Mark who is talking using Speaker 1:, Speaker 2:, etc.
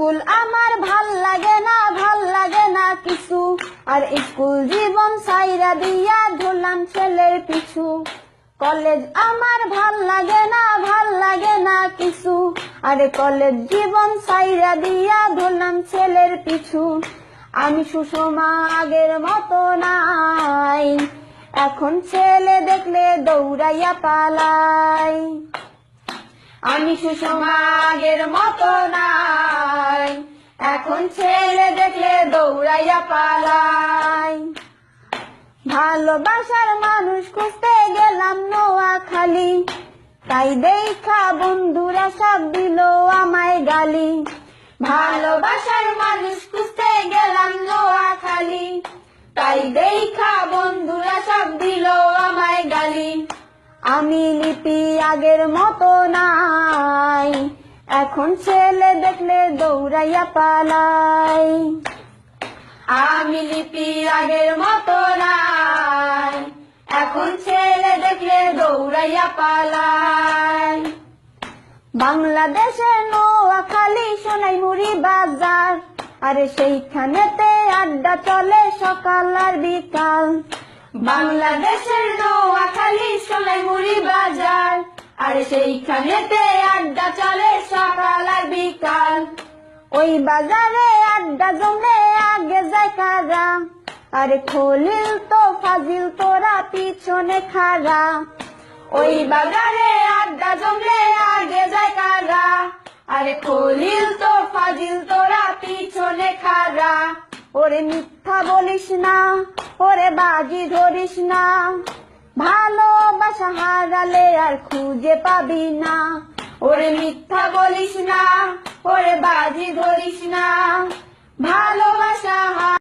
Speaker 1: School আমার ভালো লাগে না, ভালো লাগে না কিছু। আর স্কুল জীবন সাইরা দিয়া ধরলাম ছেলের পিছু। কলেজ আমার ভালো লাগে না, ভালো লাগে না কিছু। আরে কলেজ জীবন সাইরা দিয়া ধরলাম ছেলের পিছু। আমি সুষমা আগের মতো নাই। এখন ছেলে দেখলে দৌড়াইয়া পালাই। আমি সুষমা আগের মতো নাই। এখন ছেলে দেখলে দৌড়াইয়া পালাই। ভালোবাসার মানুষ খুঁজতে গেলাম নোয়াখালী। তাই দেখা বন্ধুরা সব দিল আমায় গালি। ভালোবাসার মানুষ খুঁজতে গেলাম নোয়াখালী। তাই দেখা বন্ধুরা সব দিল আমায় গালি। আমি লিপি আগের মতো নাই এখন ছেলে দেখলে দৌড়াইয়া পালাই। আমি লিপি আগের মতো নাই। এখন ছেলে দেখলে দৌড়াইয়া পালাই। বাংলাদেশের নোয়াখালী সোনাই মুড়ি বাজার। আরে সেইখানেতে আড্ডা চলে সকাল আর বিকাল। বাংলাদেশের নোয়াখালী সোনাই মুড়ি বাজার। আরে সেইখানেতে আড্ডা চলে সকাল আর বিকাল। ওই বাজারে আড্ডা জমে, আগে যায় কারা? আরে খলিল তো ফাজিল, তোরা পিছনে খারা। ওই বাজারে আড্ডা জমলে আগে যায় কারা? আরে খলিল তো ফাজিল, তোরা পিছনে খারা। ওরে মিথ্যা বলিস না, ওরে বাজি ধরিস না। ভালোবাসা হারালে আর খুঁজে পাবি না। ওরে মিথ্যা বলিস না ওরে বাজি ধরিস না।